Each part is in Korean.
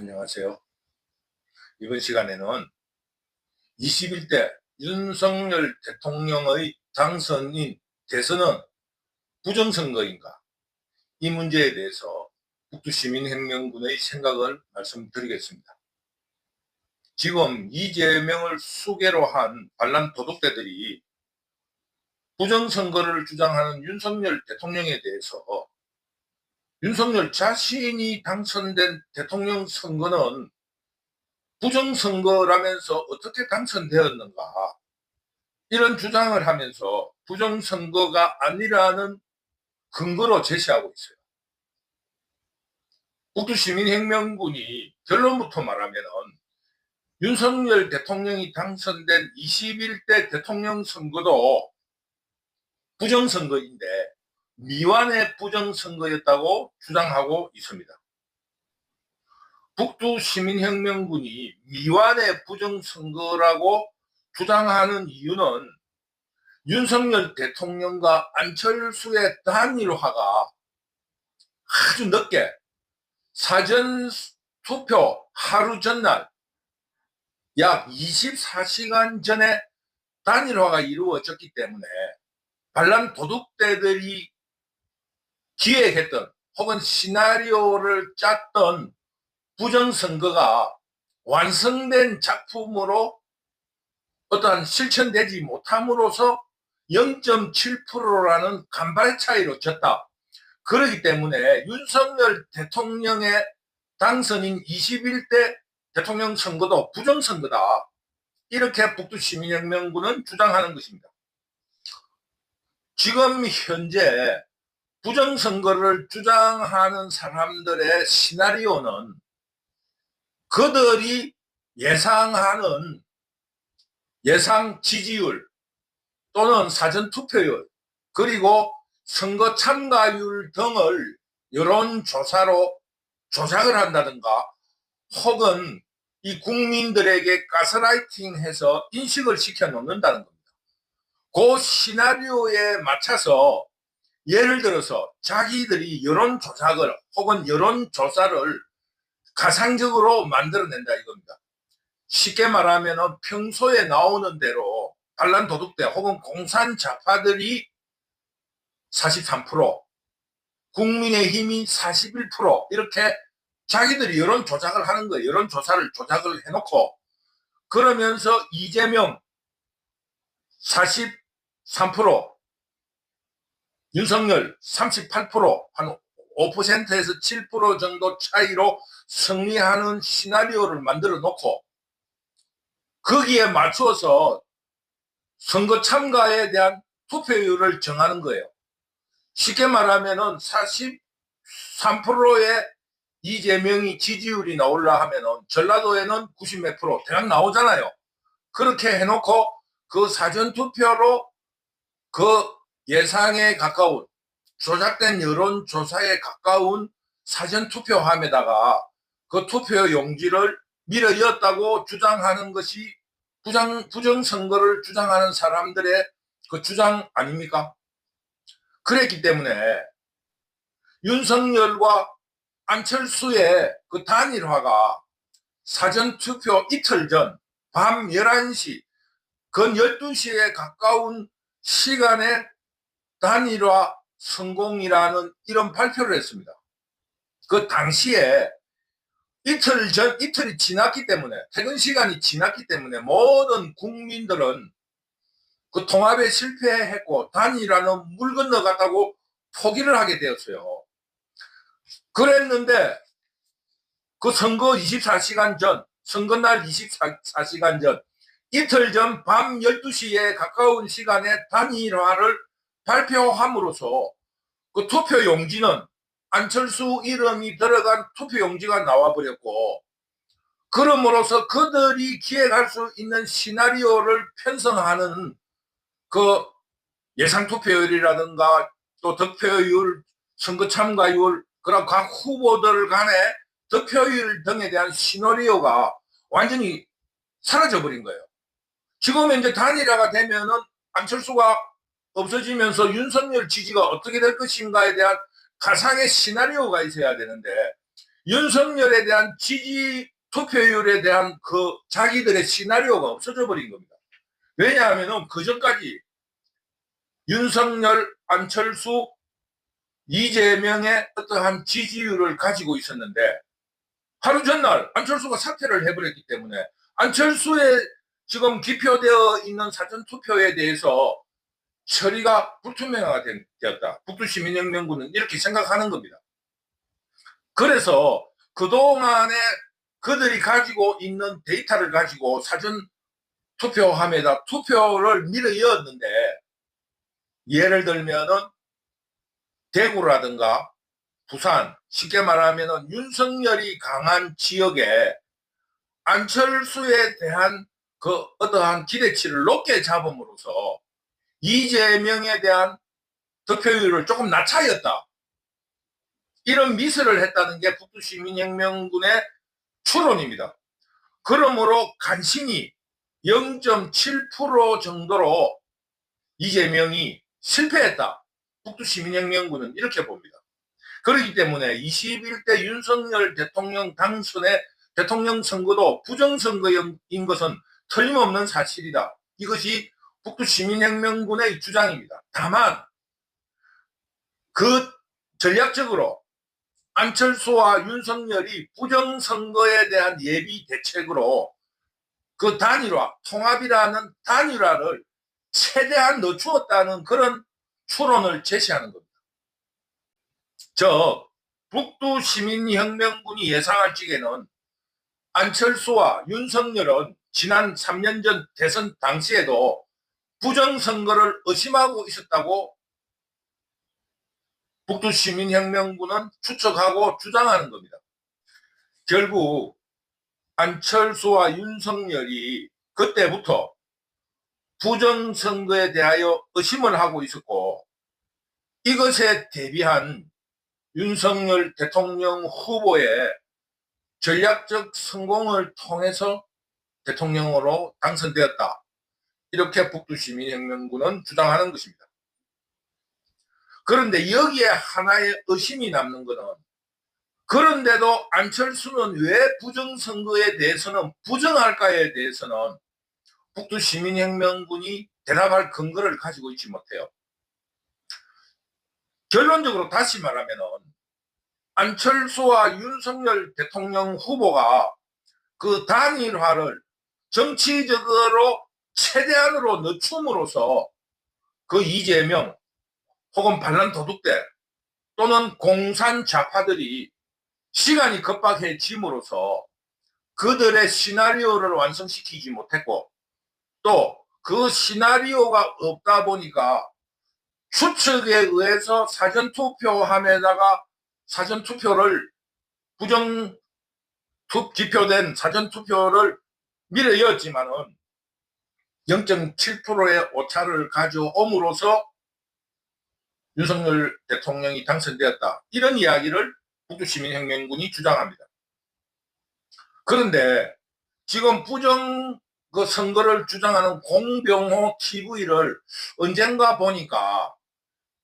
안녕하세요. 이번 시간에는 21대 윤석열 대통령의 당선인 대선은 부정선거인가? 이 문제에 대해서 북두시민혁명군의 생각을 말씀드리겠습니다. 지금 이재명을 수개로 한 반란 도둑대들이 부정선거를 주장하는 윤석열 대통령에 대해서 윤석열 자신이 당선된 대통령 선거는 부정선거라면서 어떻게 당선되었는가 이런 주장을 하면서 부정선거가 아니라는 근거로 제시하고 있어요. 북두시민혁명군이 결론부터 말하면은 윤석열 대통령이 당선된 21대 대통령 선거도 부정선거인데 미완의 부정선거였다고 주장하고 있습니다. 북두 시민혁명군이 미완의 부정선거라고 주장하는 이유는 윤석열 대통령과 안철수의 단일화가 아주 늦게 사전 투표 하루 전날 약 24시간 전에 단일화가 이루어졌기 때문에 반란 도둑대들이 기획했던 혹은 시나리오를 짰던 부정선거가 완성된 작품으로 어떠한 실천되지 못함으로써 0.7%라는 간발의 차이로 졌다. 그렇기 때문에 윤석열 대통령의 당선인 21대 대통령 선거도 부정선거다. 이렇게 북두시민혁명군은 주장하는 것입니다. 지금 현재 부정선거를 주장하는 사람들의 시나리오는 그들이 예상하는 예상 지지율 또는 사전투표율 그리고 선거 참가율 등을 여론조사로 조작을 한다든가 혹은 이 국민들에게 가스라이팅해서 인식을 시켜 놓는다는 겁니다. 그 시나리오에 맞춰서 예를 들어서 자기들이 여론 조작을 혹은 여론 조사를 가상적으로 만들어낸다 이겁니다. 쉽게 말하면 평소에 나오는 대로 반란 도둑대 혹은 공산 좌파들이 43% 국민의힘이 41% 이렇게 자기들이 여론 조작을 하는 거예요. 여론 조사를 조작을 해놓고 그러면서 이재명 43% 윤석열 38%한 5%에서 7% 정도 차이로 승리하는 시나리오를 만들어 놓고 거기에 맞추어서 선거 참가에 대한 투표율을 정하는 거예요. 쉽게 말하면은 43%의 이재명이 지지율이 나올라 하면은 전라도에는 90몇 프로 대략 나오잖아요. 그렇게 해놓고 그 사전 투표로 그 예상에 가까운 조작된 여론조사에 가까운 사전 투표함에다가 그 투표 용지를 밀어 이었다고 주장하는 것이 부정, 부정선거를 주장하는 사람들의 그 주장 아닙니까? 그랬기 때문에 윤석열과 안철수의 그 단일화가 사전투표 이틀 전 밤 11시 근 12시에 가까운 시간에 단일화 성공이라는 이런 발표를 했습니다. 그 당시에 이틀 전, 이틀이 지났기 때문에, 퇴근 시간이 지났기 때문에 모든 국민들은 그 통합에 실패했고 단일화는 물 건너갔다고 포기를 하게 되었어요. 그랬는데 그 선거 24시간 전, 선거날 24시간 전, 이틀 전 밤 12시에 가까운 시간에 단일화를 발표함으로써 그 투표 용지는 안철수 이름이 들어간 투표 용지가 나와버렸고 그럼으로써 그들이 기획할 수 있는 시나리오를 편성하는 그 예상 투표율이라든가 또 득표율, 선거 참가율, 그런 각 후보들 간의 득표율 등에 대한 시나리오가 완전히 사라져 버린 거예요. 지금 이제 단일화가 되면은 안철수가 없어지면서 윤석열 지지가 어떻게 될 것인가에 대한 가상의 시나리오가 있어야 되는데 윤석열에 대한 지지 투표율에 대한 그 자기들의 시나리오가 없어져 버린 겁니다. 왜냐하면은 그 전까지 윤석열, 안철수, 이재명의 어떠한 지지율을 가지고 있었는데 하루 전날 안철수가 사퇴를 해버렸기 때문에 안철수의 지금 기표되어 있는 사전투표에 대해서 처리가 불투명화가 된- 되었다. 북두시민혁명군은 이렇게 생각하는 겁니다. 그래서 그동안에 그들이 가지고 있는 데이터를 가지고 사전 투표함에다 투표를 밀어 이었는데 예를 들면은 대구라든가 부산 쉽게 말하면은 윤석열이 강한 지역에 안철수에 대한 그 어떠한 기대치를 높게 잡음으로써 이재명에 대한 득표율을 조금 낮춰였다. 이런 미스를 했다는 게 북두시민혁명군의 추론입니다. 그러므로 간신히 0.7% 정도로 이재명이 실패했다. 북두시민혁명군은 이렇게 봅니다. 그렇기 때문에 21대 윤석열 대통령 당선의 대통령 선거도 부정선거인 것은 틀림없는 사실이다. 이것이 북두 시민혁명군의 주장입니다. 다만 그 전략적으로 안철수와 윤석열이 부정선거에 대한 예비 대책으로 그 단일화, 통합이라는 단일화를 최대한 늦추었다는 그런 추론을 제시하는 겁니다. 저 북두 시민혁명군이 예상할 적에는 안철수와 윤석열은 지난 3년 전 대선 당시에도 부정선거를 의심하고 있었다고 북두 시민혁명군은 추측하고 주장하는 겁니다. 결국 안철수와 윤석열이 그때부터 부정선거에 대하여 의심을 하고 있었고 이것에 대비한 윤석열 대통령 후보의 전략적 성공을 통해서 대통령으로 당선되었다. 이렇게 북두시민혁명군은 주장하는 것입니다. 그런데 여기에 하나의 의심이 남는 것은 그런데도 안철수는 왜 부정선거에 대해서는 부정할까에 대해서는 북두시민혁명군이 대답할 근거를 가지고 있지 못해요. 결론적으로 다시 말하면은 안철수와 윤석열 대통령 후보가 그 단일화를 정치적으로 최대한으로 늦춤으로써 그 이재명 혹은 반란 도둑대 또는 공산 좌파들이 시간이 급박해짐으로써 그들의 시나리오를 완성시키지 못했고 또 그 시나리오가 없다 보니까 추측에 의해서 사전투표함에다가 사전투표를 부정 투, 기표된 사전투표를 밀어였지만은 0.7%의 오차를 가져옴으로써 윤석열 대통령이 당선되었다. 이런 이야기를 북두시민혁명군이 주장합니다. 그런데 지금 부정 그 선거를 주장하는 공병호 TV를 언젠가 보니까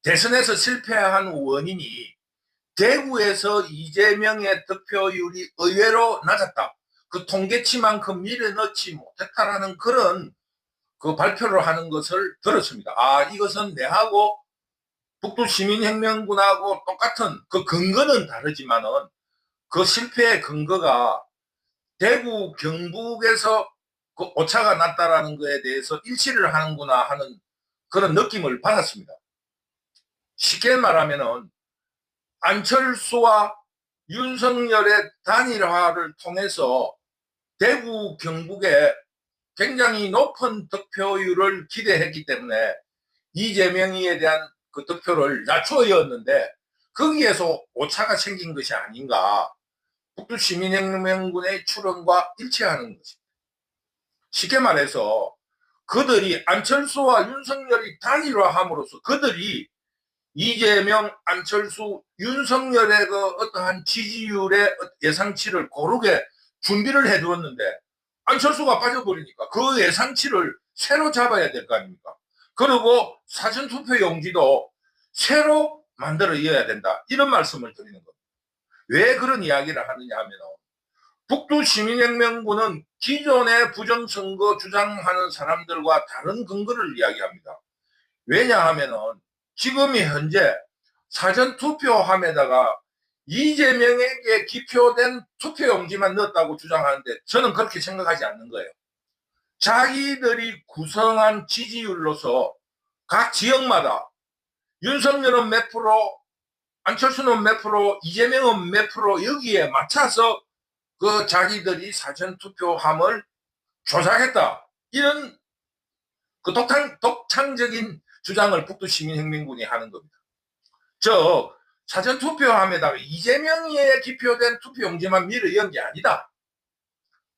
대선에서 실패한 원인이 대구에서 이재명의 득표율이 의외로 낮았다. 그 통계치만큼 밀어넣지 못했다라는 그런 그 발표를 하는 것을 들었습니다. 아, 이것은 내하고 북두 시민혁명군하고 똑같은 그 근거는 다르지만은 그 실패의 근거가 대구 경북에서 그 오차가 났다라는 것에 대해서 일치를 하는구나 하는 그런 느낌을 받았습니다. 쉽게 말하면은 안철수와 윤석열의 단일화를 통해서 대구 경북에 굉장히 높은 득표율을 기대했기 때문에 이재명이에 대한 그 득표를 낮추었는데 거기에서 오차가 생긴 것이 아닌가 북두 시민혁명군의 추론과 일치하는 것입니다. 쉽게 말해서 그들이 안철수와 윤석열이 단일화함으로써 그들이 이재명, 안철수, 윤석열의 그 어떠한 지지율의 예상치를 고르게 준비를 해두었는데 안철수가 빠져버리니까 그 예상치를 새로 잡아야 될 거 아닙니까? 그리고 사전투표 용지도 새로 만들어 이어야 된다. 이런 말씀을 드리는 겁니다. 왜 그런 이야기를 하느냐 하면 북두 시민혁명군은 기존의 부정선거 주장하는 사람들과 다른 근거를 이야기합니다. 왜냐하면은 지금이 현재 사전 투표함에다가 이재명에게 기표된 투표 용지만 넣었다고 주장하는데 저는 그렇게 생각하지 않는 거예요. 자기들이 구성한 지지율로서 각 지역마다 윤석열은 몇 프로, 안철수는 몇 프로, 이재명은 몇 프로 여기에 맞춰서 그 자기들이 사전 투표함을 조작했다. 이런 그 독창, 독창적인 주장을 북두 시민혁명군이 하는 겁니다. 저 사전 투표함에다가 이재명이 기표된 투표용지만 밀어 넣은 게 아니다.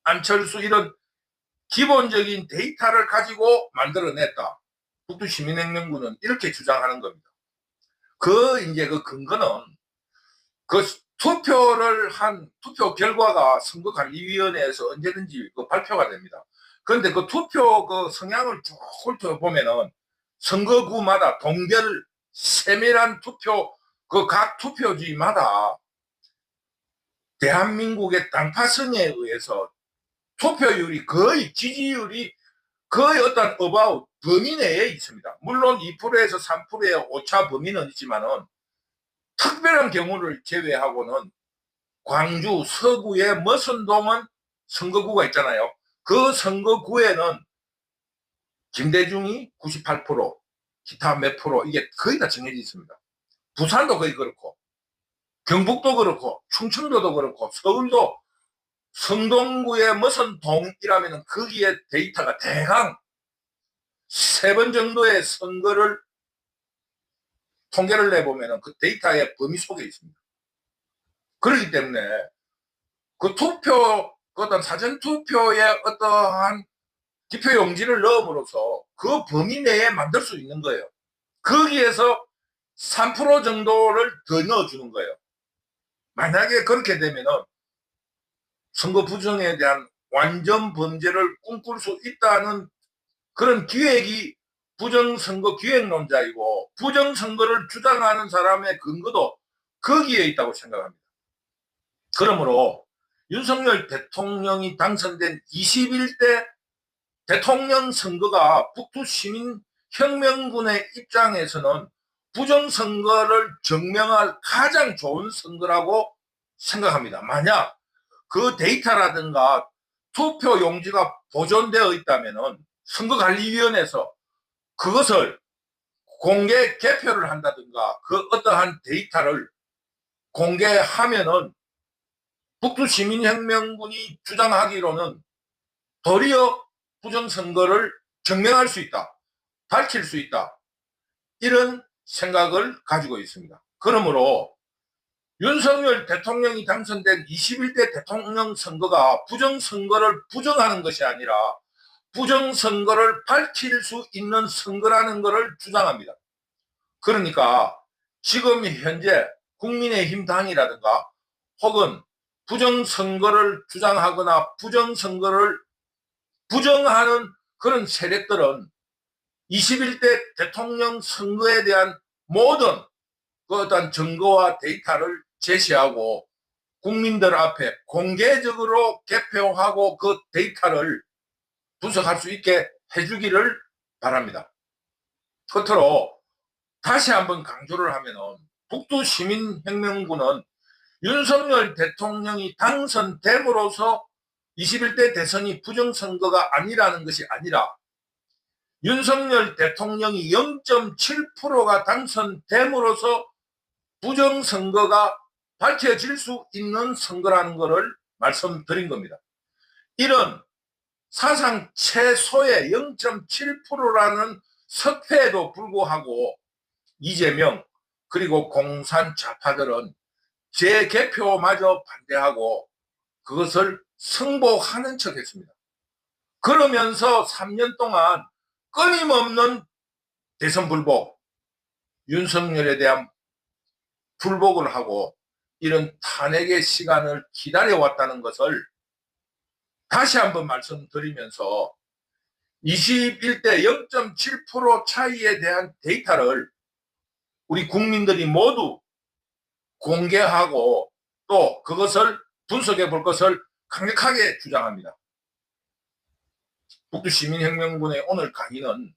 안철수 이런 기본적인 데이터를 가지고 만들어냈다. 북두 시민혁명군은 이렇게 주장하는 겁니다. 그 이제 그 근거는 그 투표를 한 투표 결과가 선거관리위원회에서 언제든지 그 발표가 됩니다. 그런데 그 투표 그 성향을 쭉 훑어보면은 선거구마다 동별 세밀한 투표 그 각 투표지마다 대한민국의 당파선에 의해서 투표율이 거의 지지율이 거의 어떤 어바웃 범위 내에 있습니다. 물론 2%에서 3%의 오차 범위는 있지만은 특별한 경우를 제외하고는 광주 서구의 머선동은 선거구가 있잖아요. 그 선거구에는 김대중이 98%, 기타 몇 프로 이게 거의 다 정해져 있습니다. 부산도 거의 그렇고 경북도 그렇고 충청도도 그렇고 서울도 성동구의 무슨 동이라면 거기에 데이터가 대강 세 번 정도의 선거를 통계를 내보면 그 데이터의 범위 속에 있습니다. 그렇기 때문에 그 투표, 그 어떤 사전 투표에 어떠한 기표 용지를 넣음으로써 그 범위 내에 만들 수 있는 거예요. 거기에서 3% 정도를 더 넣어주는 거예요. 만약에 그렇게 되면은 선거 부정에 대한 완전 범죄를 꿈꿀 수 있다는 그런 기획이 부정선거 기획론자이고 부정선거를 주장하는 사람의 근거도 거기에 있다고 생각합니다. 그러므로 윤석열 대통령이 당선된 21대 대통령 선거가 북두 시민 혁명군의 입장에서는 부정선거를 증명할 가장 좋은 선거라고 생각합니다. 만약 그 데이터라든가 투표 용지가 보존되어 있다면 선거관리위원회에서 그것을 공개 개표를 한다든가 그 어떠한 데이터를 공개하면은 북두 시민혁명군이 주장하기로는 도리어 부정선거를 증명할 수 있다. 밝힐 수 있다. 이런 생각을 가지고 있습니다. 그러므로 윤석열 대통령이 당선된 21대 대통령 선거가 부정선거를 부정하는 것이 아니라 부정선거를 밝힐 수 있는 선거라는 것을 주장합니다. 그러니까 지금 현재 국민의힘 당이라든가 혹은 부정선거를 주장하거나 부정선거를 부정하는 그런 세력들은 21대 대통령 선거에 대한 모든 그 어떤 증거와 데이터를 제시하고 국민들 앞에 공개적으로 개표하고 그 데이터를 분석할 수 있게 해주기를 바랍니다. 끝으로 다시 한번 강조를 하면은 북두 시민혁명군은 윤석열 대통령이 당선됨으로써 21대 대선이 부정선거가 아니라는 것이 아니라 윤석열 대통령이 0.7%가 당선됨으로써 부정선거가 밝혀질 수 있는 선거라는 것을 말씀드린 겁니다. 이런 사상 최소의 0.7%라는 석패에도 불구하고 이재명 그리고 공산 좌파들은 재개표마저 반대하고 그것을 승복하는 척 했습니다. 그러면서 3년 동안 끊임없는 대선 불복, 윤석열에 대한 불복을 하고 이런 탄핵의 시간을 기다려왔다는 것을 다시 한번 말씀드리면서 21대 0.7% 차이에 대한 데이터를 우리 국민들이 모두 공개하고 또 그것을 분석해 볼 것을 강력하게 주장합니다. 북두시민혁명군의 오늘 강의는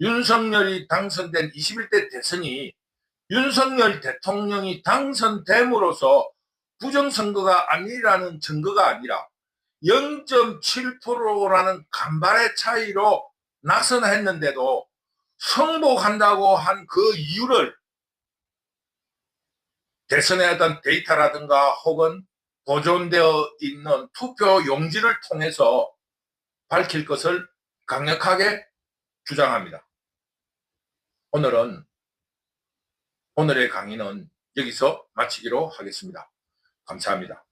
윤석열이 당선된 21대 대선이 윤석열 대통령이 당선됨으로써 부정선거가 아니라는 증거가 아니라 0.7%라는 간발의 차이로 낙선했는데도 성공한다고 한 그 이유를 대선에 어떤 데이터라든가 혹은 보존되어 있는 투표 용지를 통해서 밝힐 것을 강력하게 주장합니다. 오늘은 오늘의 강의는 여기서 마치기로 하겠습니다. 감사합니다.